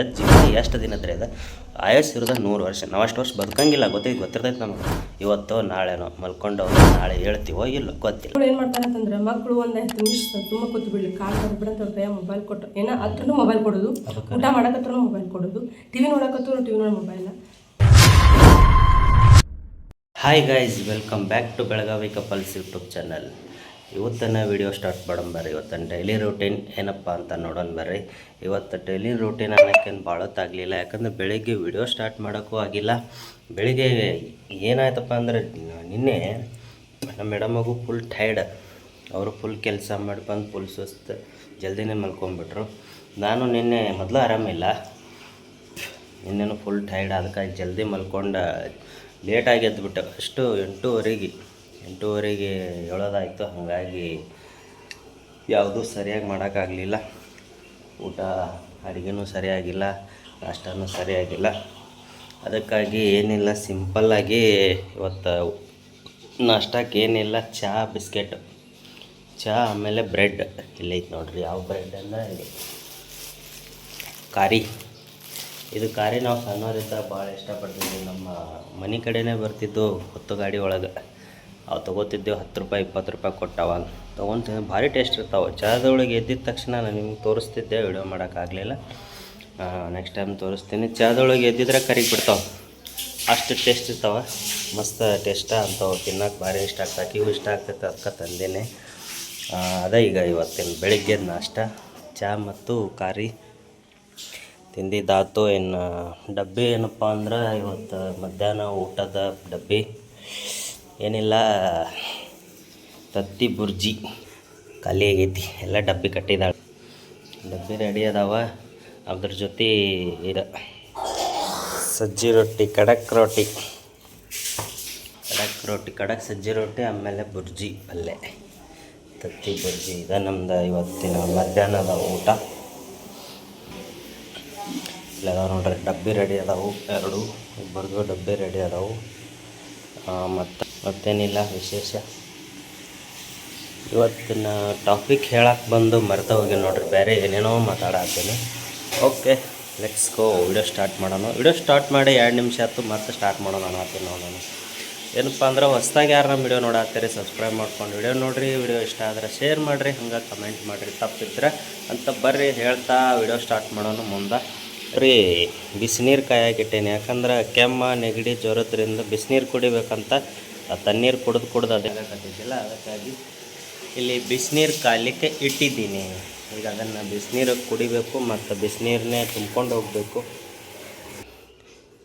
ಎಷ್ಟು ಜೀವನ ಎಷ್ಟು ದಿನ ಇದ್ರೆ ಇದೆ ಆಯಸ್ಸು ಇರೋದ ನೂರು ವರ್ಷ. ನಾವು ಅಷ್ಟು ವರ್ಷ ಬದುಕಂಗಿಲ್ಲ. ಗೊತ್ತೈತಿ ಗೊತ್ತಿರ್ತೈತೆ ನಮಗೆ. ಇವತ್ತು ನಾಳೆನೋ ಮಲ್ಕೊಂಡು ನಾಳೆ ಹೇಳ್ತೀವೋ ಇಲ್ಲ ಗೊತ್ತಿಲ್ಲ. ಏನು ಮಾಡ್ತಾರೆ ಅಂತಂದ್ರೆ ಮಕ್ಕಳು ಒಂದು ಹತ್ತು ನಿಮಿಷ ತುಂಬ ಕೂತು ಬಿಡ್ಲಿ ಕಾಲು ಬಿಡಂತ ಅವ್ರ ಕೈಯ ಮೊಬೈಲ್ ಕೊಟ್ಟು ಏನೋ ಹತ್ರನೂ ಮೊಬೈಲ್ ಕೊಡೋದು. ಊಟ ಮಾಡಕತ್ರ ಮೊಬೈಲ್ ಕೊಡೋದು. ಟಿ ವಿ ನೋಡಕತ್ರ ಟಿ ವಿ ನೋಡೋ mobile. Hi guys welcome back to Belagavi couples YouTube channel ಇವತ್ತನ video start ಮಾಡೋಣ ಬರ್ರಿ. ಇವತ್ತಿನ ಡೈಲಿ ರೂಟೀನ್ ಏನಪ್ಪ ಅಂತ ನೋಡೋಣ ಬರ್ರಿ. ಇವತ್ತು ಡೈಲಿ ರೂಟೀನ್ ಅನ್ನೋಕ್ಕೇನು ಭಾಳತ್ತಾಗಲಿಲ್ಲ ಯಾಕಂದ್ರೆ ಬೆಳಿಗ್ಗೆ ವಿಡಿಯೋ ಸ್ಟಾರ್ಟ್ ಮಾಡೋಕ್ಕೂ ಆಗಿಲ್ಲ. ಬೆಳಿಗ್ಗೆ ಏನಾಯ್ತಪ್ಪ ಅಂದ್ರೆ, ನಿನ್ನೆ ನಮ್ಮ ಮೇಡಮಗೂ ಫುಲ್ ಟೈರ್ಡ್ ಅವರು ಫುಲ್ ಕೆಲಸ ಮಾಡಿ ಬಂದು ಫುಲ್ ಸುಸ್ತು, ಜಲ್ದಿನೇ ಮಲ್ಕೊಂಡ್ಬಿಟ್ರು ನಾನು ನಿನ್ನೆ ಮೊದಲು ಆರಾಮಿಲ್ಲ. ನಿನ್ನೆನೂ ಫುಲ್ ಟೈರ್ಡ್ ಅದಕ್ಕಾಗಿ ಜಲ್ದಿ ಮಲ್ಕೊಂಡು ಲೇಟಾಗಿ ಎದ್ದುಬಿಟ್ಟೆ ಅಷ್ಟು ಎಂಟೂವರೆಗೆ. ಎಂಟೂವರೆಗೆ ಹೇಳೋದಾಯಿತು ಹಾಗಾಗಿ ಯಾವುದೂ ಸರಿಯಾಗಿ ಮಾಡೋಕ್ಕಾಗಲಿಲ್ಲ. ಊಟ ಅಡುಗೆನೂ ಸರಿಯಾಗಿಲ್ಲ, ನಾಷ್ಟನೂ ಸರಿಯಾಗಿಲ್ಲ. ಅದಕ್ಕಾಗಿ ಏನಿಲ್ಲ ಸಿಂಪಲ್ಲಾಗಿ ಇವತ್ತು ನಾಷ್ಟಕ್ಕೆ ಏನಿಲ್ಲ ಚಹಾ ಬಿಸ್ಕೆಟ್. ಚಹಾ ಆಮೇಲೆ ಬ್ರೆಡ್. ಇಲ್ಲೈತೆ ನೋಡ್ರಿ, ಯಾವ ಬ್ರೆಡ್ ಅಂದರೆ ಇದು. ಕಾರಿ. ಇದು ಕಾರಿ ನಾವು ಸಣ್ಣವರಿಂದ ಭಾಳ ಇಷ್ಟಪಡ್ತಿದ್ವಿ. ನಮ್ಮ ಮನೆ ಕಡೆಯೇ ಬರ್ತಿದ್ದು ಹೊತ್ತು ಗಾಡಿ ಒಳಗೆ. ಅವು ತೊಗೋತಿದ್ದೆವು ಹತ್ತು ರೂಪಾಯಿ, ಇಪ್ಪತ್ತು ರೂಪಾಯಿ ಕೊಟ್ಟು ಅವಾಗ ತೊಗೊಂಡು ಭಾರಿ ಟೇಸ್ಟ್ ಇರ್ತಾವೆ. ಚಹದೊಳಗೆ ಎದ್ದಿದ ತಕ್ಷಣ ನಾನು ನಿಮ್ಗೆ ತೋರಿಸ್ತಿದ್ದೆ ವಿಡಿಯೋ ಮಾಡೋಕ್ಕಾಗಲಿಲ್ಲ ನೆಕ್ಸ್ಟ್ ಟೈಮ್ ತೋರಿಸ್ತೀನಿ. ಚಹದೊಳಗೆ ಎದ್ದಿದ್ರೆ ಕರಿಗೆ ಬಿಡ್ತಾವೆ. ಅಷ್ಟು ಟೇಸ್ಟ್ ಇರ್ತಾವೆ. ಮಸ್ತ್ ಟೇಸ್ಟ ಅಂಥವು ತಿನ್ನೋಕೆ ಭಾರಿ ಇಷ್ಟ ಆಗ್ತದೆ. ಇವು ಇಷ್ಟ ಆಗ್ತೈತೆ. ಅದಕ್ಕೆ ತಂದೇನೆ. ಅದೇ ಈಗ ಇವತ್ತಿನ ಬೆಳಿಗ್ಗೆ ನಾಷ್ಟ. ಚಹಾ ಮತ್ತು ಕಾರಿ. ತಿಂದಿದ್ದಾತು ಇನ್ನು ಡಬ್ಬಿ ಏನಪ್ಪ ಅಂದ್ರೆ ಇವತ್ತು ಮಧ್ಯಾಹ್ನ ಊಟದ ಡಬ್ಬಿ. ಏನಿಲ್ಲ, ತತ್ತಿ ಬುರ್ಜಿ, ಖಾಲಿ ಆಗೈತಿ, ಎಲ್ಲ ಡಬ್ಬಿ ಕಟ್ಟಿದಾಳೆ. ಡಬ್ಬಿ ರೆಡಿ ಅದಾವ, ಅದ್ರ ಜೊತೆ ಇದು ಸಜ್ಜಿ ರೊಟ್ಟಿ, ಖಡಕ್ ರೊಟ್ಟಿ. ಖಡಕ್ ರೊಟ್ಟಿ, ಖಡಕ್ ಸಜ್ಜಿ ರೊಟ್ಟಿ, ಆಮೇಲೆ ಬುರ್ಜಿ ಪಲ್ಯ ತತ್ತಿ ಬುರ್ಜಿ, ಇದು ನಮ್ದು ಇವತ್ತಿನ ಮಧ್ಯಾಹ್ನದ ಊಟ. ಇಲ್ಲ ನೋಡ್ರಿ, ಡಬ್ಬಿ ರೆಡಿ ಅದಾವು, ಎರಡು, ಇಬ್ಬರದು ಡಬ್ಬಿ ರೆಡಿ ಅದಾವು. ಮತ್ತು ಮತ್ತೇನಿಲ್ಲ, ವಿಶೇಷ. ಇವತ್ತಿನ ಟಾಪಿಕ್ ಹೇಳಕ್ಕೆ ಬಂದು ಮರ್ತ ಹೋಗಿ ನೋಡ್ರಿ, ಬೇರೆ ಏನೇನೋ ಮಾತಾಡತ್ತೀನಿ okay let's go video start ಮಾಡೋಣ. ವಿಡಿಯೋ ಸ್ಟಾರ್ಟ್ ಮಾಡಿ ಎರಡು ನಿಮಿಷ ಆಯ್ತು, ಮತ್ತೆ ಸ್ಟಾರ್ಟ್ ಮಾಡೋಣ ಅನ್ನತ್ತೀನಿ ನೋಡೋಣ ಏನಪ್ಪ ಅಂದ್ರೆ, ಹೊಸ್ದಾಗಿ ಯಾರು ನಮ್ಮ ವಿಡಿಯೋ ನೋಡತ್ತೀರಿ ಸಬ್ಸ್ಕ್ರೈಬ್ ಮಾಡ್ಕೊಂಡು. ವಿಡಿಯೋ ನೋಡಿರಿ ವಿಡಿಯೋ ಇಷ್ಟ ಆದ್ರೆ ಶೇರ್ ಮಾಡಿರಿ, ಹಂಗೆ ಕಮೆಂಟ್ ಮಾಡಿರಿ. ತಪ್ಪಿದ್ರೆ ಅಂತ ಬರ್ರಿ, ಹೇಳ್ತಾ ವಿಡಿಯೋ ಸ್ಟಾರ್ಟ್ ಮಾಡೋಣ ಮುಂದೆ. ರೀ, ಬಿಸಿನೀರು ಕಾಯಾಕಿಟ್ಟೇನೆ. ಯಾಕಂದ್ರೆ ಕೆಮ್ಮ, ನೆಗಡಿ, ಜ್ವರದ್ರಿಂದ ಬಿಸಿನೀರು ಕುಡಿಬೇಕಂತ ಆ ತಣ್ಣೀರು ಕುಡಿದು ಕುಡ್ದು ಅದೇ ಕಟ್ಟಿದ್ದಿಲ್ಲ ಅದಕ್ಕಾಗಿ ಇಲ್ಲಿ ಬಿಸಿನೀರು ಕಾಯಲಿಕ್ಕೆ ಇಟ್ಟಿದ್ದೀನಿ. ಈಗ ಅದನ್ನು ಬಿಸಿನೀರು ಕುಡಿಬೇಕು ಮತ್ತು ಬಿಸಿನೀರನ್ನೇ ತುಂಬ್ಕೊಂಡು ಹೋಗಬೇಕು.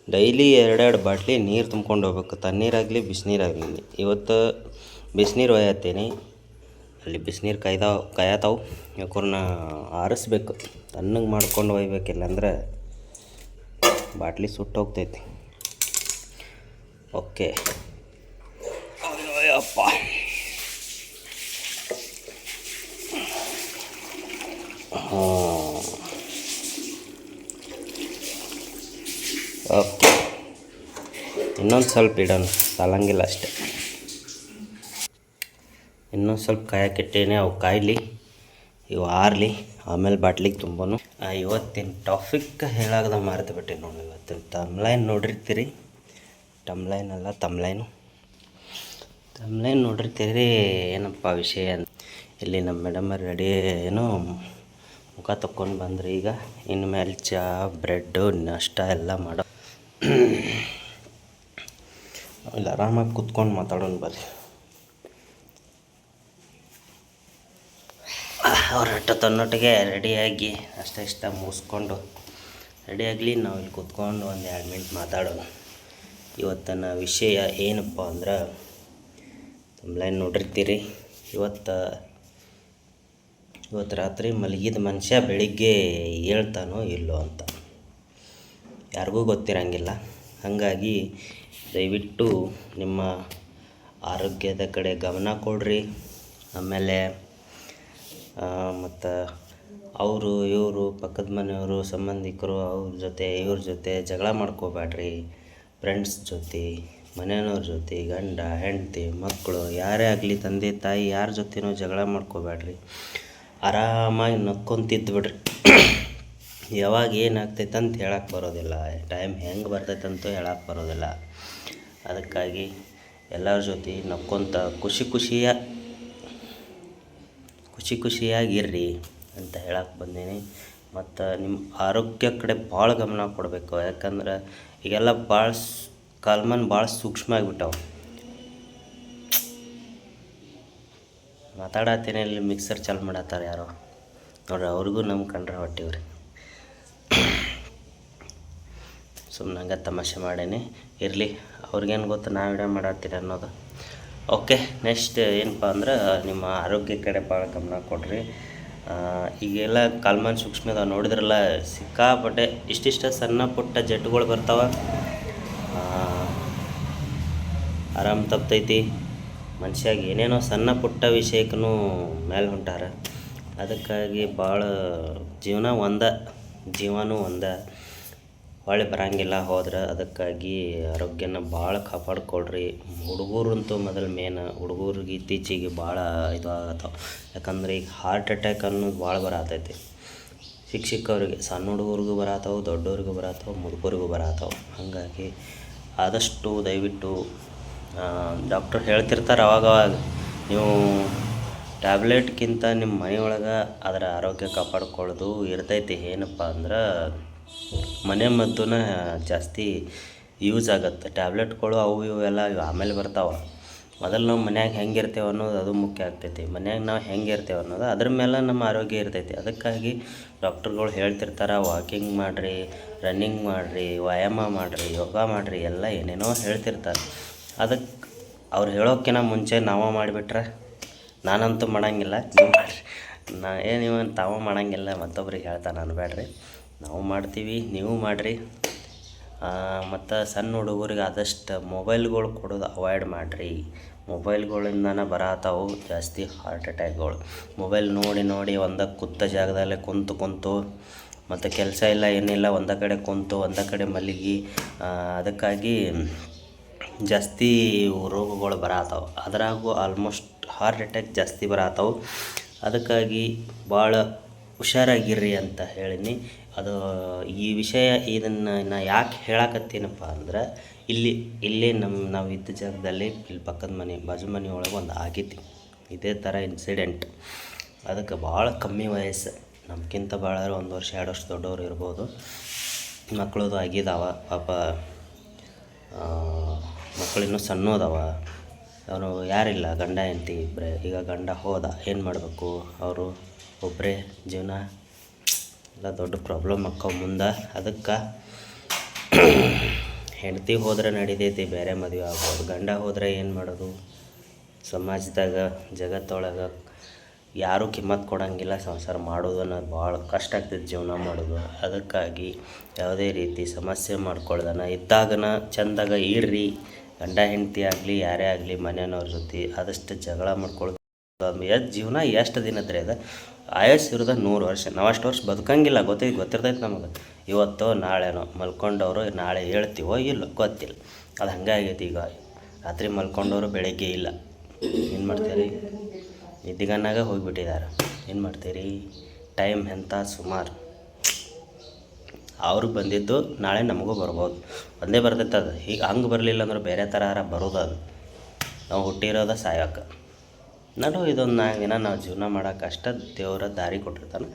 ಡೈಲಿ ಎರಡೆರಡು ಬಾಟ್ಲಿ ನೀರು ತುಂಬ್ಕೊಂಡು ಹೋಗ್ಬೇಕು. ತಣ್ಣೀರಾಗಲಿ ಬಿಸಿನೀರಾಗಲಿ ಇವತ್ತು ಬಿಸಿನೀರು ಒಯ್ಯತ್ತೀನಿ. ಅಲ್ಲಿ ಬಿಸಿನೀರು ಕಾಯ್ದಾವ ಕಾಯತಾವು ಯಾಕೂರ್ನ ಆರಿಸ್ಬೇಕು. ತಣ್ಣಗೆ ಮಾಡ್ಕೊಂಡು ಒಯ್ಬೇಕಿಲ್ಲ ಅಂದ್ರೆ ಬಾಟ್ಲಿ ಸುಟ್ಟು ಹೋಗ್ತೈತಿ ಓಕೆ. ಅಯ್ಯಪ್ಪ ಓಕೆ ಇನ್ನೊಂದು ಸ್ವಲ್ಪ ಇಡೋಣ. ಸಾಲಂಗಿಲ್ಲ ಅಷ್ಟೆ. ಇನ್ನೊಂದು ಸ್ವಲ್ಪ ಕಾಯಕ್ಕಿಟ್ಟೇನೆ ಅವು ಕಾಯಲಿ. ಇವು ಆರಲಿ. ಆಮೇಲೆ ಬಾಟ್ಲಿಗೆ ತುಂಬನು. ಇವತ್ತಿನ ಟಾಪಿಕ್ ಹೇಳಾಗದ ಮಾರ್ತು ಬಿಟ್ಟೆ ನೋಡಿ, ಇವತ್ತಿನ ತಮ್ಲೈನ್ ನೋಡಿರ್ತೀರಿ. ಟಮ್ಲೈನ್ ಅಲ್ಲ ತಮ್ಲೈನು ತಮ್ಲೈನ್ ನೋಡಿರ್ತೀರಿ, ಏನಪ್ಪ ವಿಷಯ ಇಲ್ಲಿ ನಮ್ಮ ಮೇಡಮ್ ರೆಡಿ ಏನು ಮುಖ ತಕ್ಕೊಂಡು ಬಂದ್ರಿ ಈಗ. ಇನ್ನು ಮೇಲೆ ಚಹಾ ಬ್ರೆಡ್ಡು, ನಷ್ಟ ಎಲ್ಲ ಮಾಡೋ. ಇಲ್ಲಿ, ಆರಾಮಾಗಿ ಕುತ್ಕೊಂಡು ಮಾತಾಡೋಣ ಬರ್ರಿ ಅವ್ರ ಹಟ್ಟು ತನ್ನೊಟ್ಟಿಗೆ ರೆಡಿಯಾಗಿ ಅಷ್ಟ ಇಷ್ಟ ಮುಗಿಸ್ಕೊಂಡು ರೆಡಿಯಾಗಲಿ ನಾವು ಇಲ್ಲಿ ಕುತ್ಕೊಂಡು ಒಂದು ಎರಡು ಮಿನಿಟ್ ಮಾತಾಡೋಣ. ಇವತ್ತಿನ ವಿಷಯ ಏನಪ್ಪ ಅಂದ್ರೆ ತಮ್ಲೈನ್ ನೋಡಿರ್ತೀರಿ. ಇವತ್ತು ಇವತ್ತು ರಾತ್ರಿ ಮಲಗಿದ ಮನುಷ್ಯ ಬೆಳಿಗ್ಗೆ ಹೇಳ್ತಾನೋ ಇಲ್ಲೋ ಅಂತ. ಯಾರಿಗೂ ಗೊತ್ತಿರಂಗಿಲ್ಲ. ಹಾಗಾಗಿ ದಯವಿಟ್ಟು ನಿಮ್ಮ ಆರೋಗ್ಯದ ಕಡೆ ಗಮನ ಕೊಡ್ರಿ. ಆಮೇಲೆ ಮತ್ತು ಅವರು, ಇವರು, ಪಕ್ಕದ ಮನೆಯವರು, ಸಂಬಂಧಿಕರು, ಅವ್ರ ಜೊತೆ, ಇವ್ರ ಜೊತೆ ಜಗಳ ಮಾಡ್ಕೋಬೇಡ್ರಿ. ಫ್ರೆಂಡ್ಸ್ ಜೊತೆ. ಮನೆಯವ್ರ ಜೊತೆ, ಗಂಡ, ಹೆಂಡತಿ ಮಕ್ಕಳು ಯಾರೇ ಆಗಲಿ ತಂದೆ, ತಾಯಿ, ಯಾರ ಜೊತೆನೂ ಜಗಳ ಮಾಡ್ಕೋಬೇಡ್ರಿ. ಆರಾಮಾಗಿ ನಕ್ಕೊಂತಿದ್ದು ಬಿಡ್ರಿ. ಯಾವಾಗ ಏನಾಗ್ತೈತೆ ಅಂತ ಹೇಳಕ್ಕೆ ಬರೋದಿಲ್ಲ. ಟೈಮ್ ಹೆಂಗೆ ಬರ್ತೈತೆ ಅಂತೂ ಹೇಳಕ್ಕೆ ಬರೋದಿಲ್ಲ. ಅದಕ್ಕಾಗಿ ಎಲ್ಲರ ಜೊತೆ ನಕ್ಕೊಂತ ಖುಷಿ ಖುಷಿಯ, ಖುಷಿ ಖುಷಿಯಾಗಿರ್ರಿ ಅಂತ ಹೇಳಕ್ಕೆ ಬಂದೀನಿ. ಮತ್ತು ನಿಮ್ಮ ಆರೋಗ್ಯ ಕಡೆ ಭಾಳ ಗಮನ ಕೊಡಬೇಕು. ಯಾಕಂದ್ರೆ ಈಗೆಲ್ಲ ಭಾಳ ಕಾಲ್ಮನ್ ಭಾಳ ಸೂಕ್ಷ್ಮ ಆಗಿಬಿಟ್ಟವು. ಮಾತಾಡತ್ತೇನೆ ಇಲ್ಲಿ ಮಿಕ್ಸರ್ ಚಾಲು ಮಾಡತ್ತಾರೆ ಯಾರೋ. ನೋಡ್ರಿ, ಅವ್ರಿಗೂ ನಮ್ಮ ಕಂಡ್ರೆ ಹೊಟ್ಟಿವ್ರಿ. ಸುಮ್ಮನೆ ಹಂಗೆ ತಮಾಷೆ ಮಾಡೇನಿ. ಇರಲಿ, ಅವ್ರಿಗೇನು ಗೊತ್ತು, ನಾವು ವಿಡಿಯೋ ಮಾಡತ್ತೀರಿ ಅನ್ನೋದು. ಓಕೆ ನೆಕ್ಸ್ಟ್ ಏನಪ್ಪ ಅಂದ್ರೆ, ನಿಮ್ಮ ಆರೋಗ್ಯ ಕಡೆ ಭಾಳ ಗಮನ ಕೊಡ್ರಿ. ಈಗೆಲ್ಲ ಕಾಲ್ಮಾನ್ ಸೂಕ್ಷ್ಮ ನೋಡಿದ್ರಲ್ಲ, ಸಿಕ್ಕಾಪಟ್ಟೆ ಇಷ್ಟಿಷ್ಟ ಸಣ್ಣ ಪುಟ್ಟ ಜಡ್ಡುಗಳು ಬರ್ತಾವ. ಆರಾಮ್ ತಪ್ತೈತಿ. ಮನುಷ್ಯಾಗ ಏನೇನೋ ಸಣ್ಣ ಪುಟ್ಟ ವಿಷಯಕ್ಕೂ ಮೇಲೆ ಹೊಂಟಾರ. ಅದಕ್ಕಾಗಿ ಭಾಳ ಜೀವನ ಒಂದ, ಜೀವನೂ ಒಂದ. ಹೊಳೆ ಬರಂಗಿಲ್ಲ ಹೋದ್ರೆ ಅದಕ್ಕಾಗಿ ಆರೋಗ್ಯನ ಭಾಳ ಕಾಪಾಡ್ಕೊಳ್ರಿ. ಹುಡುಗರಂತೂ ಮೊದಲು ಮೇನ್, ಹುಡುಗರಿಗೆ ಇತ್ತೀಚೆಗೆ ಭಾಳ ಇದು ಆಗತ್ತವೆ ಯಾಕಂದ್ರೆ ಈಗ ಹಾರ್ಟ್ ಅಟ್ಯಾಕ್ ಅನ್ನೋದು ಭಾಳ ಬರತೈತಿ. ಚಿಕ್ಕ ಚಿಕ್ಕವ್ರಿಗೆ ಸಣ್ಣ ಹುಡುಗರಿಗೂ ಬರತ್ತವು ದೊಡ್ಡವ್ರಿಗೂ ಬರತ್ತವು ಮುದುಕರಿಗೂ ಬರತ್ತವು ಹಾಗಾಗಿ ಆದಷ್ಟು ದಯವಿಟ್ಟು ಡಾಕ್ಟ್ರ್ ಹೇಳ್ತಿರ್ತಾರೆ ಅವಾಗವಾಗ ನೀವು ಟ್ಯಾಬ್ಲೆಟ್ಗಿಂತ ನಿಮ್ಮ ಮನೆಯೊಳಗೆ ಅದರ ಆರೋಗ್ಯ ಕಾಪಾಡ್ಕೊಳ್ಳೋದು ಇರ್ತೈತಿ. ಏನಪ್ಪ ಅಂದ್ರೆ ಮನೆ ಮದ್ದನ್ನ ಜಾಸ್ತಿ ಯೂಸ್ ಆಗತ್ತೆ. ಟ್ಯಾಬ್ಲೆಟ್ಗಳು ಅವು ಇವು ಎಲ್ಲ ಇವು ಆಮೇಲೆ ಬರ್ತಾವೆ. ಮೊದಲು ನಾವು ಮನ್ಯಾಗ ಹೆಂಗಿರ್ತೇವೆ ಅನ್ನೋದು ಅದು ಮುಖ್ಯ ಆಗ್ತೈತಿ. ಮನ್ಯಾಗ ನಾವು ಹೆಂಗಿರ್ತೇವೆ ಅನ್ನೋದು ಅದ್ರ ಮೇಲೆ ನಮ್ಮ ಆರೋಗ್ಯ ಇರ್ತೈತಿ. ಅದಕ್ಕಾಗಿ ಡಾಕ್ಟ್ರುಗಳು ಹೇಳ್ತಿರ್ತಾರೆ ವಾಕಿಂಗ್ ಮಾಡಿರಿ ರನ್ನಿಂಗ್ ಮಾಡಿರಿ, ವ್ಯಾಯಾಮ ಮಾಡಿರಿ, ಯೋಗ ಮಾಡಿರಿ, ಎಲ್ಲ ಏನೇನೋ ಹೇಳ್ತಿರ್ತಾರೆ. ಅದಕ್ಕೆ ಅವ್ರು ಹೇಳೋಕ್ಕಿಂತ ಮುಂಚೆ ನಾವು ಮಾಡಿಬಿಟ್ರೆ ನಾನಂತೂ ಮಾಡೋಂಗಿಲ್ಲ. ನೀವು ಮಾಡಿರಿ. ನಾ ಏನು ನೀವು ತಾವು ಮಾಡೋಂಗಿಲ್ಲ, ಮತ್ತೊಬ್ರಿಗೆ ಹೇಳ್ತಾನೆ ಅನ್ಬೇಡ್ರಿ ನಾವು ಮಾಡ್ತೀವಿ, ನೀವು ಮಾಡಿರಿ. ಮತ್ತು ಸಣ್ಣ ಹುಡುಗರಿಗೆ ಆದಷ್ಟು ಮೊಬೈಲ್ಗಳು ಕೊಡೋದು ಅವಾಯ್ಡ್ ಮಾಡಿರಿ. ಮೊಬೈಲ್ಗಳಿಂದನೇ ಬರತ್ತಾವು ಜಾಸ್ತಿ ಹಾರ್ಟ್ ಅಟ್ಯಾಕ್ಗಳು ಮೊಬೈಲ್ ನೋಡಿ ನೋಡಿ ಒಂದ ಕುತ್ತ ಜಾಗದಲ್ಲೇ ಕುಂತು ಕುಂತು ಮತ್ತು ಕೆಲಸ ಇಲ್ಲ ಏನಿಲ್ಲ, ಒಂದ ಕಡೆ ಕುಂತು ಒಂದ ಕಡೆ ಮಲಗಿ. ಅದಕ್ಕಾಗಿ ಜಾಸ್ತಿ ರೋಗಗಳು ಬರತ್ತಾವ ಅದರಾಗೂ ಆಲ್ಮೋಸ್ಟ್ ಹಾರ್ಟ್ ಅಟ್ಯಾಕ್ ಜಾಸ್ತಿ ಬರತ್ತಾವು ಅದಕ್ಕಾಗಿ ಭಾಳ ಹುಷಾರಾಗಿರ್ರಿ ಅಂತ ಹೇಳೀನಿ. ಅದು ಈ ವಿಷಯ ಇದನ್ನು ನಾ ಯಾಕೆ ಹೇಳಕತ್ತೀನಪ್ಪ ಅಂದ್ರೆ, ಇಲ್ಲಿ ಇಲ್ಲಿ ನಮ್ಮ ನಾವು ಇದ್ದ ಜಾಗದಲ್ಲಿ ಇಲ್ಲಿ ಪಕ್ಕದ ಮನೆ, ಬಾಜು ಮನೆಯೊಳಗೆ ಒಂದು ಆಗೈತಿ ಇದೇ ಥರ ಇನ್ಸಿಡೆಂಟ್ ಅದಕ್ಕೆ ಭಾಳ ಕಮ್ಮಿ ವಯಸ್ಸು. ನಮ್ಗಿಂತ ಭಾಳ ಒಂದು ವರ್ಷ, ಎರಡು ವರ್ಷ ದೊಡ್ಡವ್ರು ಇರ್ಬೋದು. ಮಕ್ಕಳದು ಆಗಿದಾವ, ಪಾಪ ಮಕ್ಕಳಿನ್ನೂ ಸಣ್ಣದವ. ಅವನು ಯಾರಿಲ್ಲ, ಗಂಡ ಹೆಂಡತಿ ಇಬ್ಬರೇ ಈಗ ಗಂಡ ಹೋದ, ಏನು ಮಾಡಬೇಕು? ಅವರು ಒಬ್ಬರೇ ಜೀವನ ಎಲ್ಲ ದೊಡ್ಡ ಪ್ರಾಬ್ಲಮ್ ಅಕ್ಕ ಮುಂದೆ. ಅದಕ್ಕೆ ಹೆಂಡತಿ ಹೋದ್ರೆ ನಡೀತೈತಿ, ಬೇರೆ ಮದುವೆ ಆಗ್ಬೋದು. ಗಂಡ ಹೋದರೆ ಏನು ಮಾಡೋದು? ಸಮಾಜದಾಗ, ಜಗತ್ತೊಳಗೆ ಯಾರೂ ಕಿಮ್ಮತ್ತು ಕೊಡೋಂಗಿಲ್ಲ. ಸಂಸಾರ ಮಾಡೋದು ಅನ್ನೋದು ಭಾಳ ಕಷ್ಟ ಆಗ್ತೈತಿ ಜೀವನ ಮಾಡೋದು. ಅದಕ್ಕಾಗಿ ಯಾವುದೇ ರೀತಿ ಸಮಸ್ಯೆ ಮಾಡ್ಕೊಳ್ದನ. ಇದ್ದಾಗನ ಚಂದಾಗ ಇರ್ರಿ. ಗಂಡ ಹೆಂಡತಿ ಆಗಲಿ, ಯಾರೇ ಆಗಲಿ, ಮನೆಯವ್ರ ಜೊತೆ ಆದಷ್ಟು ಜಗಳ ಮಾಡ್ಕೊಳ್ಳೋದು ಎಷ್ಟು ಜೀವನ ಎಷ್ಟು ದಿನದ್ರಿ ಅದು? ಆಯಸ್ಸು ಇರೋದ ನೂರು ವರ್ಷ. ನಾವು ಅಷ್ಟು ವರ್ಷ ಬದುಕಂಗಿಲ್ಲ. ಗೊತ್ತೈತಿ, ಗೊತ್ತಿರ್ತೈತೆ ನಮಗೆ. ಇವತ್ತೋ, ನಾಳೆನೋ, ಮಲ್ಕೊಂಡವರು ನಾಳೆ ಹೇಳ್ತೀವೋ ಇಲ್ಲ, ಗೊತ್ತಿಲ್ಲ. ಅದು ಹಂಗೆ ಆಗೈತಿ ಈಗ. ರಾತ್ರಿ ಮಲ್ಕೊಂಡವರು ಬೆಳಗ್ಗೆ ಇಲ್ಲ. ಏನು ಮಾಡ್ತೀರಿ? ನಿದ್ದಿಗನ್ನಾಗ ಹೋಗಿಬಿಟ್ಟಿದ್ದಾರೆ ಏನು ಮಾಡ್ತೀರಿ? ಟೈಮ್ ಎಂಥ ಸುಮಾರು. ಅವ್ರಿಗೆ ಬಂದಿದ್ದು ನಾಳೆ ನಮಗೂ ಬರ್ಬೋದು. ಒಂದೇ ಬರ್ತೈತೆ ಅದು. ಈಗ ಹಂಗೆ ಬರಲಿಲ್ಲ ಅಂದ್ರೆ ಬೇರೆ ಥರ ಬರೋದು ಅದು. ನಾವು ಹುಟ್ಟಿರೋದ ಸಾಯೋಕೆ. ನಡು ಇದೊಂದು ನಾಲ್ಕು ದಿನ ನಾವು ಜೀವನ ಮಾಡೋಕೆ ಅಷ್ಟೇ ದೇವರ ದಾರಿ ಕೊಟ್ಟಿರ್ತಾನೆ.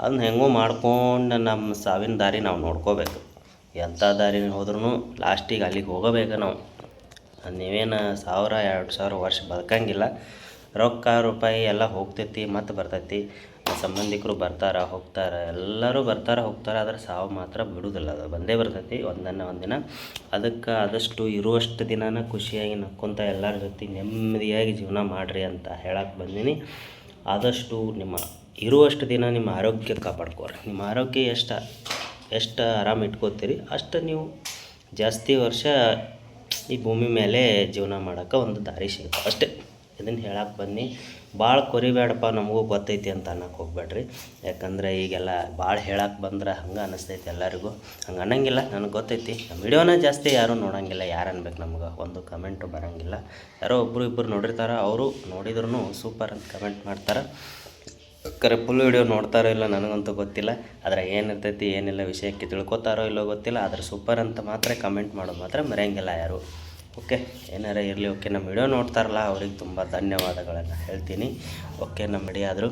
ಅದನ್ನ ಹೆಂಗೋ ಮಾಡ್ಕೊಂಡು ನಮ್ಮ ಸಾವಿನ ದಾರಿ ನಾವು ನೋಡ್ಕೋಬೇಕು. ಎಂಥ ದಾರಿ ಹೋದ್ರೂ ಲಾಸ್ಟಿಗೆ ಅಲ್ಲಿಗೆ ಹೋಗಬೇಕು ನಾವು. ನೀವೇನು ಸಾವಿರ, ಎರಡು ಸಾವಿರ ವರ್ಷ ಬದುಕಂಗಿಲ್ಲ. ರೊಕ್ಕ, ರೂಪಾಯಿ ಎಲ್ಲ ಹೋಗ್ತೈತಿ ಮತ್ತು ಬರ್ತೈತಿ. ಸಂಬಂಧಿಕರು ಬರ್ತಾರೆ, ಹೋಗ್ತಾರೆ, ಎಲ್ಲರೂ ಬರ್ತಾರೆ, ಹೋಗ್ತಾರೆ, ಆದರೆ ಸಾವು ಮಾತ್ರ ಬಿಡುವುದಿಲ್ಲ ಅದು. ಬಂದೇ ಬರ್ತೈತಿ, ಒಂದನ್ನ ಒಂದಿನ. ಅದಕ್ಕೆ ಆದಷ್ಟು ಇರುವಷ್ಟು ದಿನನ ಖುಷಿಯಾಗಿ ನಕ್ಕೊಂತ ಎಲ್ಲರ ಜೊತೆ ನೆಮ್ಮದಿಯಾಗಿ ಜೀವನ ಮಾಡಿರಿ ಅಂತ ಹೇಳಕ್ಕೆ ಬಂದೀನಿ. ಆದಷ್ಟು ನಿಮ್ಮ ಇರುವಷ್ಟು ದಿನ ನಿಮ್ಮ ಆರೋಗ್ಯ ಕಾಪಾಡ್ಕೋರಿ. ನಿಮ್ಮ ಆರೋಗ್ಯ ಎಷ್ಟು ಎಷ್ಟು ಆರಾಮ ಇಟ್ಕೋತೀರಿ, ಅಷ್ಟು ನೀವು ಜಾಸ್ತಿ ವರ್ಷ ಈ ಭೂಮಿ ಮೇಲೆ ಜೀವನ ಮಾಡೋಕ್ಕೆ ಒಂದು ದಾರಿ ಸಿಗುತ್ತೆ. ಅಷ್ಟೇ ಇದನ್ನು ಹೇಳಕ್ಕೆ ಬನ್ನಿ ಭಾಳ ಕೊರಿಬೇಡಪ್ಪ ನಮಗೂ ಗೊತ್ತೈತಿ ಅಂತ ಅನ್ನೋಕೆ ಹೋಗ್ಬೇಡ್ರಿ. ಯಾಕಂದರೆ ಈಗೆಲ್ಲ ಭಾಳ ಹೇಳಕ್ಕೆ ಬಂದ್ರೆ ಹಂಗೆ ಅನ್ನಿಸ್ತೈತಿ ಎಲ್ಲರಿಗೂ. ಹಂಗೆ ಅನ್ನಂಗಿಲ್ಲ, ನನಗೆ ಗೊತ್ತೈತಿ. ನಮ್ಮ ವಿಡಿಯೋನ ಜಾಸ್ತಿ ಯಾರೂ ನೋಡೋಂಗಿಲ್ಲ, ಯಾರು ಅನ್ಬೇಕು ನಮ್ಗೆ? ಒಂದು ಕಮೆಂಟು ಬರೋಂಗಿಲ್ಲ. ಯಾರೋ ಒಬ್ಬರು ಇಬ್ಬರು ನೋಡಿರ್ತಾರೆ, ಅವರು ನೋಡಿದ್ರು ಸೂಪರ್ ಅಂತ ಕಮೆಂಟ್ ಮಾಡ್ತಾರೆ. ಕರೆ ಫುಲ್ ವಿಡಿಯೋ ನೋಡ್ತಾರೋ ಇಲ್ಲ ನನಗಂತೂ ಗೊತ್ತಿಲ್ಲ. ಆದರೆ ಏನಿರ್ತೈತಿ, ಏನಿಲ್ಲ ವಿಷಯಕ್ಕೆ ತಿಳ್ಕೊತಾರೋ ಇಲ್ಲೋ ಗೊತ್ತಿಲ್ಲ. ಆದರೆ ಸೂಪರ್ ಅಂತ ಮಾತ್ರ ಕಮೆಂಟ್ ಮಾಡೋದು ಮಾತ್ರ ಮರೆಯಂಗಿಲ್ಲ ಯಾರು. ಓಕೆ, ಏನಾರ ಇರಲಿ, ಓಕೆ, ನಮ್ಮ ವಿಡಿಯೋ ನೋಡ್ತಾರಲ್ಲ, ಅವ್ರಿಗೆ ತುಂಬ ಧನ್ಯವಾದಗಳನ್ನು ಹೇಳ್ತೀನಿ. ಓಕೆ, ನಮ್ಮ ವಿಡಿಯೋ ಆದರೂ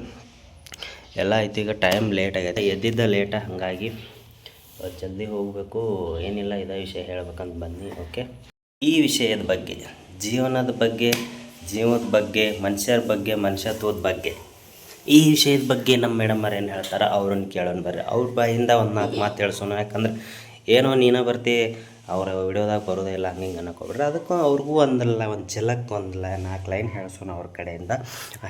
ಎಲ್ಲ ಆಯ್ತು, ಈಗ ಟೈಮ್ ಲೇಟ್ ಆಗೈತೆ ಎದ್ದಿದ್ದ ಲೇಟ ಹಾಗಾಗಿ ಜಲ್ದಿ ಹೋಗಬೇಕು. ಏನಿಲ್ಲ, ಇದೇ ವಿಷಯ ಹೇಳ್ಬೇಕಂತ ಬನ್ನಿ, ಓಕೆ. ಈ ವಿಷಯದ ಬಗ್ಗೆ, ಜೀವನದ ಬಗ್ಗೆ, ಜೀವದ ಬಗ್ಗೆ, ಮನುಷ್ಯರ ಬಗ್ಗೆ, ಮನುಷ್ಯತ್ವದ ಬಗ್ಗೆ, ಈ ವಿಷಯದ ಬಗ್ಗೆ ನಮ್ಮ ಮೇಡಮ್ ಏನು ಹೇಳ್ತಾರೆ, ಅವ್ರನ್ನ ಕೇಳೋಣ ಬರ್ರಿ. ಅವ್ರ ಬಾಯಿಂದ ಒಂದು ನಾಲ್ಕು ಮಾತು ಹೇಳ್ಸೋಣ. ಯಾಕಂದ್ರೆ ಏನೋ ನೀನೇ ಬರ್ತಿ ಅವರ ವಿಡಿಯೋದಾಗ ಬರೋದೇ ಇಲ್ಲ ಹಂಗೆ ಹಿಂಗೆ ಅನ್ನಕೋಬಿಡ್ರಿ ಅದಕ್ಕೂ ಅವ್ರಿಗೂ ಒಂದಲ್ಲ ಒಂದು ಝಲಕ್ ಒಂದಲ್ಲ ನಾಲ್ಕು ಲೈನ್ ಹೇಳ್ಸೋಣ ಅವ್ರ ಕಡೆಯಿಂದ.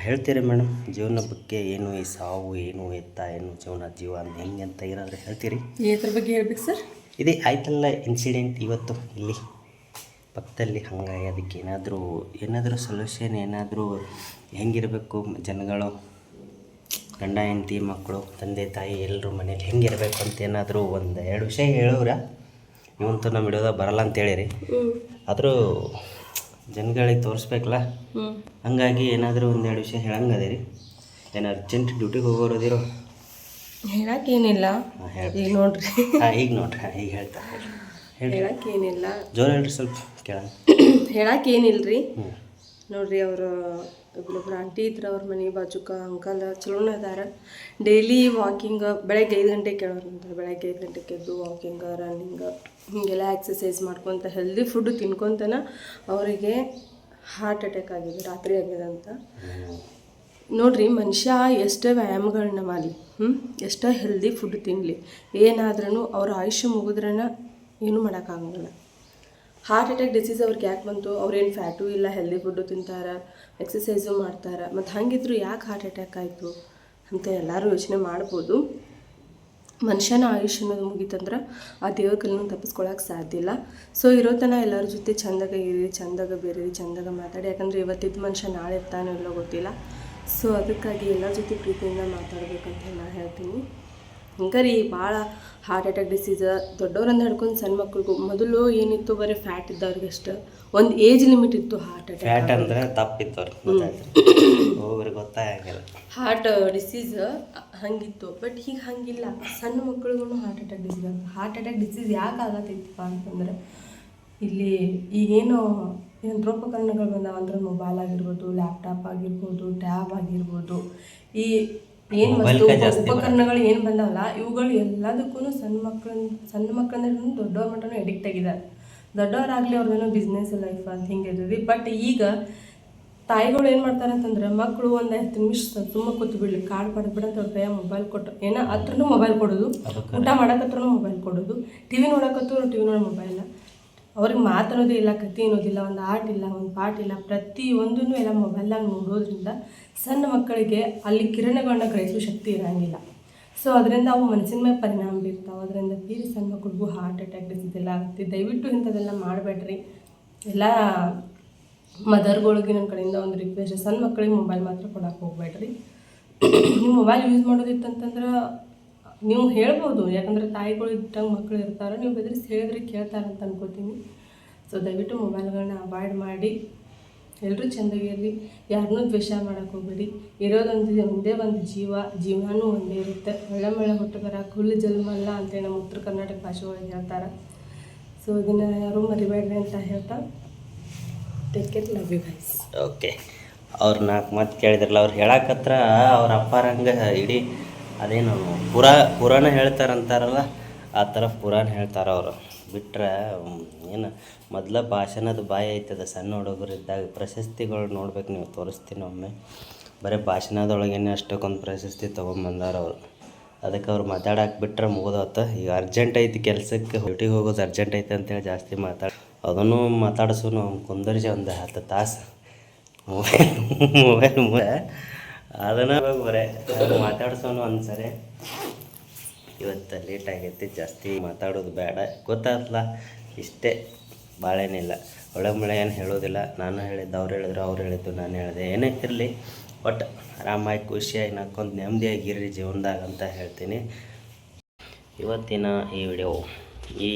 ಹೇಳ್ತೀರಿ ಮೇಡಮ್ ಜೀವನ ಬಗ್ಗೆ ಏನು ಈ ಸಾವು ಏನು ಎತ್ತ ಏನು ಜೀವನ ಜೀವ ಅಂತ ಹೆಂಗೆ ಅಂತ ಏನಾದರೂ ಹೇಳ್ತೀರಿ? ಇದ್ರ ಬಗ್ಗೆ ಹೇಳ್ಬೇಕು ಸರ್? ಇದೇ ಆಯ್ತಲ್ಲ ಇನ್ಸಿಡೆಂಟ್ ಇವತ್ತು ಇಲ್ಲಿ ಪಕ್ಕದಲ್ಲಿ ಹಂಗಾಗಿ ಅದಕ್ಕೆ ಏನಾದರೂ ಏನಾದರೂ ಸೊಲ್ಯೂಷನ್ ಏನಾದರೂ ಹೆಂಗಿರಬೇಕು ಜನಗಳು? ಗಂಡ ಹೆಂಡತಿ ಮಕ್ಕಳು ತಂದೆ ತಾಯಿ ಎಲ್ಲರೂ ಮನೇಲಿ ಹೆಂಗಿರಬೇಕು ಅಂತ ಏನಾದರೂ ಒಂದು ಎರಡು ವಿಷಯ ಹೇಳೋರ ಇವಂತೂ ನಮ್ಮ ಹಿಡಿಯೋದಾಗ ಬರಲ್ಲ ಅಂತ ಹೇಳಿರಿ. ಆದರೂ ಜನಗಳಿಗೆ ತೋರಿಸ್ಬೇಕಲ್ಲ? ಹಂಗಾಗಿ ಏನಾದರೂ ಒಂದೆರಡು ವಿಷಯ ಹೇಳಂಗದೆ ರೀ ಏನು ಅರ್ಜೆಂಟ್ ಡ್ಯೂಟಿಗೆ ಹೋಗೋರದಿರೋ ಹೇಳಕ್ಕೇನಿಲ್ಲ. ಈಗ ನೋಡ್ರಿ. ಹಾಂ ಈಗ ನೋಡ್ರಿ. ಈಗ ಹೇಳ್ತಾ ಹೇಳಕ್ಕೇನಿಲ್ಲ. ಜೋರ ಹೇಳ್ರಿ ಸ್ವಲ್ಪ ಕೇಳ ಹೇಳಕ್ಕೇನಿಲ್ಲ ಹ್ಞೂ ನೋಡ್ರಿ ಅವರು ಒಬ್ಬೊಬ್ರು ಆಂಟಿ ಇದ್ರ ಅವ್ರ ಮನೆ ಬಾಜುಕ ಅಂಕಲ್ ಚಲೋನ ಅದಾರ. ಡೈಲಿ ವಾಕಿಂಗ್ ಬೆಳಗ್ಗೆ ಐದು ಗಂಟೆಗೆ ಕೇಳೋರಂತ ಬೆಳಗ್ಗೆ ಐದು ಗಂಟೆಗೆ ಎದ್ದು ವಾಕಿಂಗ್ ರನ್ನಿಂಗ್ ಹೀಗೆಲ್ಲ ಎಕ್ಸಸೈಸ್ ಮಾಡ್ಕೊತ ಹೆಲ್ದಿ ಫುಡ್ ತಿನ್ಕೊತನ ಅವರಿಗೆ ಹಾರ್ಟ್ ಅಟ್ಯಾಕ್ ಆಗಿದೆ, ರಾತ್ರಿ ಆಗಿದೆ ಅಂತ. ನೋಡ್ರಿ ಮನುಷ್ಯ ಎಷ್ಟೇ ವ್ಯಾಯಾಮಗಳನ್ನ ಮಾಡಲಿ ಹ್ಞೂ ಎಷ್ಟೇ ಹೆಲ್ದಿ ಫುಡ್ ತಿನ್ನಲಿ ಏನಾದ್ರೂ ಅವ್ರ ಆಯುಷ್ಯ ಮುಗಿದ್ರನ ಏನೂ ಮಾಡೋಕ್ಕಾಗಂಗಿಲ್ಲ ಹಾರ್ಟ್ ಅಟ್ಯಾಕ್ ಡಿಸೀಸ್ ಅವ್ರಿಗೆ ಯಾಕೆ ಬಂತು? ಅವ್ರೇನು ಫ್ಯಾಟು ಇಲ್ಲ ಹೆಲ್ದಿ ಫುಡ್ಡು ತಿಂತಾರೆ ಎಕ್ಸಸೈಸು ಮಾಡ್ತಾರೆ, ಮತ್ತು ಹಂಗಿದ್ರು ಯಾಕೆ ಹಾರ್ಟ್ ಅಟ್ಯಾಕ್ ಆಯಿತು ಅಂತ ಎಲ್ಲರೂ ಯೋಚನೆ ಮಾಡ್ಬೋದು. ಮನುಷ್ಯನ ಆಯುಷ್ಯ ಅನ್ನೋದು ಮುಗೀತಂದ್ರೆ ಆ ದೇವ್ರ ಕಲ್ಲನ್ನು ತಪ್ಪಿಸ್ಕೊಳಕ್ಕೆ ಸಾಧ್ಯ ಇಲ್ಲ. ಸೊ ಇರೋ ತನ ಎಲ್ಲರ ಜೊತೆ ಚಂದಾಗ ಇರಿ, ಚಂದಾಗ ಬೇರೆ ಚಂದಾಗ ಮಾತಾಡಿ, ಯಾಕಂದರೆ ಇವತ್ತಿದ್ದ ಮನುಷ್ಯ ನಾಳೆ ಇರ್ತಾನೋ ಇಲ್ಲೋ ಗೊತ್ತಿಲ್ಲ. ಸೊ ಅದಕ್ಕಾಗಿ ಎಲ್ಲರ ಜೊತೆ ಪ್ರೀತಿಯಿಂದ ಮಾತಾಡಬೇಕಂತ ನಾನು ಹೇಳ್ತೀನಿ. ಹಿಂಗಾರಿ ಭಾಳ ಹಾರ್ಟ್ ಅಟ್ಯಾಕ್ ಡಿಸೀಸ್ ದೊಡ್ಡವರನ್ನ ಹಿಡ್ಕೊಂಡು ಸಣ್ಣ ಮಕ್ಳಿಗೂ ಮೊದಲು ಏನಿತ್ತು ಬರೀ ಫ್ಯಾಟ್ ಇದ್ದವ್ರಿಗೆ ಅಷ್ಟು. ಒಂದು ಏಜ್ ಲಿಮಿಟ್ ಇತ್ತು ಹಾರ್ಟ್ ಅಟ್ಯಾಕ್ ಫ್ಯಾಟ್ ಅಂದ್ರೆ ತಪ್ಪಿತ್ತವ್ರು ಹಾರ್ಟ್ ಡಿಸೀಸ್ ಹಂಗಿತ್ತು ಬಟ್ ಈಗ ಹಂಗಿಲ್ಲ. ಸಣ್ಣ ಮಕ್ಳಿಗೂ ಹಾರ್ಟ್ ಅಟ್ಯಾಕ್ ಡಿಸೀಸ್ ಆಗುತ್ತೆ ಹಾರ್ಟ್ ಅಟ್ಯಾಕ್ ಡಿಸೀಸ್ ಯಾಕೆ ಆಗತ್ತಿತ್ತಪ್ಪ ಅಂತಂದ್ರೆ ಇಲ್ಲಿ ಈಗೇನು ಯಂತ್ರೋಪಕರಣಗಳು ಬಂದಾವಂದ್ರೆ ಮೊಬೈಲ್ ಆಗಿರ್ಬೋದು ಲ್ಯಾಪ್ಟಾಪ್ ಆಗಿರ್ಬೋದು ಟ್ಯಾಬ್ ಆಗಿರ್ಬೋದು. ಈ ಏನು ವಸ್ತು ಉಪಕರಣಗಳು ಏನು ಬಂದವಲ್ಲ ಇವುಗಳು ಎಲ್ಲದಕ್ಕೂ ಸಣ್ಣ ಮಕ್ಕಳ ಸಣ್ಣ ಮಕ್ಕಳಂದ್ರೆ ದೊಡ್ಡವ್ರ ಮಟ್ಟನೂ ಎಡಿಕ್ಟ್ ಆಗಿದ್ದಾರೆ. ದೊಡ್ಡವರಾಗಲಿ ಅವ್ರದ್ದೇನೋ ಬಿಸ್ನೆಸ್ ಲೈಫ್ ಅಂತ ಹಿಂಗೆ ಇದ್ರಿ ಬಟ್ ಈಗ ತಾಯಿಗಳು ಏನು ಮಾಡ್ತಾರೆ ಅಂತಂದ್ರೆ ಮಕ್ಕಳು ಒಂದು ಹತ್ತು ನಿಮಿಷ ತುಂಬ ಕೂತು ಬಿಡ್ಲಿ ಕಾರ್ಡ್ ಪಡೆದು ಬಿಡಂತ ಅವ್ರ ಕೈಯಾಗ ಮೊಬೈಲ್ ಕೊಟ್ಟು ಏನೋ ಹತ್ರನೂ ಮೊಬೈಲ್ ಕೊಡೋದು ಊಟ ಮಾಡಕತ್ರನೂ ಮೊಬೈಲ್ ಕೊಡೋದು ಟಿ ವಿ ನೋಡಕತ್ತೂ ಟಿ ವಿ ನೋಡೋ ಮೊಬೈಲ್ ಅವ್ರಿಗೆ ಮಾತಾಡೋದೇ ಇಲ್ಲ ಕತೆ ಅನ್ನೋದಿಲ್ಲ ಒಂದು ಆಟ ಇಲ್ಲ ಒಂದು ಪಾಠ ಇಲ್ಲ ಪ್ರತಿಯೊಂದೂ ಎಲ್ಲ ಮೊಬೈಲ್ನಾಗ ನೋಡೋದ್ರಿಂದ ಸಣ್ಣ ಮಕ್ಕಳಿಗೆ ಅಲ್ಲಿ ಕಿರಣಗಳನ್ನ ಗ್ರಹಿಸುವ ಶಕ್ತಿ ಇರೋಂಗಿಲ್ಲ. ಸೊ ಅದರಿಂದ ಅವು ಮನಸ್ಸಿನ ಮೇಲೆ ಪರಿಣಾಮ ಬೀರ್ತಾವೆ. ಅದರಿಂದ ಬೀರಿ ಸಣ್ಣ ಮಕ್ಕಳಿಗೂ ಹಾರ್ಟ್ ಅಟ್ಯಾಕ್ ಡಿಸೀಸ್ ಎಲ್ಲ ಆಗುತ್ತೆ ದಯವಿಟ್ಟು ಇಂಥದ್ದೆಲ್ಲ ಮಾಡಬೇಡ್ರಿ. ಎಲ್ಲ ಮದರ್ಗಳಿಗೆ ನನ್ನ ಕಡೆಯಿಂದ ಒಂದು ರಿಕ್ವೆಸ್ಟ್ ಸಣ್ಣ ಮಕ್ಕಳಿಗೆ ಮೊಬೈಲ್ ಮಾತ್ರ ಕೊಡೋಕೆ ಹೋಗ್ಬೇಡ್ರಿ. ನೀವು ಮೊಬೈಲ್ ಯೂಸ್ ಮಾಡೋದಿತ್ತಂತಂದ್ರೆ ನೀವು ಹೇಳ್ಬೋದು. ಯಾಕಂದ್ರೆ ತಾಯಿಗಳು ಇದ್ದಂಗೆ ಮಕ್ಕಳು ಇರ್ತಾರೆ. ನೀವು ಬೆದರಿಸಿ ಹೇಳಿದ್ರೆ ಕೇಳ್ತಾರೆ ಅಂತ ಅನ್ಕೋತೀನಿ. ಸೊ ದಯವಿಟ್ಟು ಮೊಬೈಲ್ಗಳನ್ನ ಅವಾಯ್ಡ್ ಮಾಡಿ. ಎಲ್ಲರೂ ಚೆಂದಾಗಿರಲಿ ಯಾರನ್ನೂ ದ್ವೇಷ ಮಾಡೋಕೆ ಹೋಗ್ಬೇಡಿ. ಇರೋದೊಂದು ಒಂದೇ ಒಂದು ಜೀವ ಜೀವನೂ ಒಂದೇ ಇರುತ್ತೆ. ಒಳ್ಳೆ ಮಳೆ ಹುಟ್ಟು ಬರಕ್ಕೆ ಹುಲ್ಲು ಜಲ್ಮಲ್ಲ ಅಂತೇಳಿ ನಮ್ಮ ಉತ್ತರ ಕರ್ನಾಟಕ ಭಾಷೆ ಒಳಗೆ ಹೇಳ್ತಾರೆ. ಸೊ ಇದನ್ನು ಯಾರೂ ಮರಿಬೇಡ್ರಿ ಅಂತ ಹೇಳ್ತಾ take care love you guys okay ಅವ್ರು ನಾಲ್ಕು ಮಾತು ಕೇಳಿದ್ರಲ್ಲ, ಅವ್ರು ಹೇಳಕತ್ರ ಅವ್ರ ಅಪ್ಪಾರಂಗೆ ಇಡೀ ಅದೇನು ಪುರಾ, ಪುರಾಣ ಹೇಳ್ತಾರಂತಾರಲ್ಲ, ಆ ಥರ ಪುರಾಣ ಹೇಳ್ತಾರೆ ಅವರು. ಬಿಟ್ರೆ ಏನು, ಮೊದಲ ಭಾಷಣದ ಬಾಯಿ ಐತದ, ಸಣ್ಣ ಹುಡುಗರು ಇದ್ದಾಗ ಪ್ರಶಸ್ತಿಗಳು ನೋಡ್ಬೇಕು ನೀವು, ತೋರಿಸ್ತೀನಿ ಒಮ್ಮೆ. ಬರೀ ಭಾಷಣದೊಳಗೇನೆ ಅಷ್ಟಕ್ಕೊಂದು ಪ್ರಶಸ್ತಿ ತೊಗೊಂಬಂದಾರ ಅವರು. ಅದಕ್ಕೆ ಅವ್ರು ಮಾತಾಡಕ್ಕೆ ಬಿಟ್ರೆ ಮುಗಿದೋತ. ಈಗ ಅರ್ಜೆಂಟ್ ಐತಿ ಕೆಲಸಕ್ಕೆ ಹೊಟ್ಟಿಗೆ ಹೋಗೋದು ಅರ್ಜೆಂಟ್ ಐತೆ ಅಂತೇಳಿ ಜಾಸ್ತಿ ಮಾತಾಡ, ಅದನ್ನು ಮಾತಾಡಿಸು ನಾವು ಕುಂದರ್ಜಿ ಒಂದು ಹತ್ತು ತಾಸು. ಮೊಬೈಲ್ ಮೊಬೈಲ್ ಅದನ್ನು ಬರೇ ಮಾತಾಡ್ಸೋನು ಒಂದ್ಸರಿ. ಇವತ್ತು ಲೇಟ್ ಆಗೈತಿ, ಜಾಸ್ತಿ ಮಾತಾಡೋದು ಬೇಡ. ಗೊತ್ತಾಗ್ತಲ್ಲ ಇಷ್ಟೇ. ಭಾಳೇನಿಲ್ಲ ಮಳೆ ಏನು ಹೇಳೋದಿಲ್ಲ. ನಾನು ಹೇಳಿದ್ದು, ಅವ್ರು ಹೇಳಿದ್ರು, ಅವ್ರು ಹೇಳಿದ್ದು, ನಾನು ಹೇಳಿದೆ. ಏನೇ ಇರಲಿ, ಒಟ್ಟು ಆರಾಮಾಗಿ, ಖುಷಿಯಾಗಿ ನಕ್ಕೊಂದು ನೆಮ್ಮದಿಯಾಗಿರ್ರಿ ಜೀವನದಾಗ ಅಂತ ಹೇಳ್ತೀನಿ. ಇವತ್ತಿನ ಈ ವಿಡಿಯೋ ಈ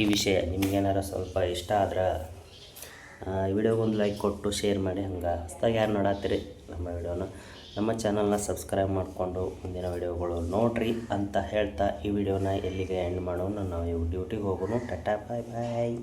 ಈ ವಿಷಯ ನಿಮ್ಗೇನಾರ ಸ್ವಲ್ಪ ಇಷ್ಟ ಆದ್ರೆ ಈ ವಿಡಿಯೋಗೊಂದು ಲೈಕ್ ಕೊಟ್ಟು ಶೇರ್ ಮಾಡಿ, ಹಂಗೆ ಹೊಸ್ದಾಗಿ ಯಾರು ನೋಡತ್ತೀರಿ ನಮ್ಮ ವಿಡಿಯೋನ ನಮ್ಮ ಚಾನಲ್ನ ಸಬ್ಸ್ಕ್ರೈಬ್ ಮಾಡಿಕೊಂಡು ಮುಂದಿನ ವಿಡಿಯೋಗಳು ನೋಡ್ರಿ ಅಂತ ಹೇಳ್ತಾ ಈ ವಿಡಿಯೋನ ಎಲ್ಲಿಗೆ ಎಂಡ್ ಮಾಡೋಣ? ನಾವು ಡ್ಯೂಟಿಗೆ ಹೋಗೋಣ. ಟಾಟಾ ಬಾಯ್ ಬಾಯ್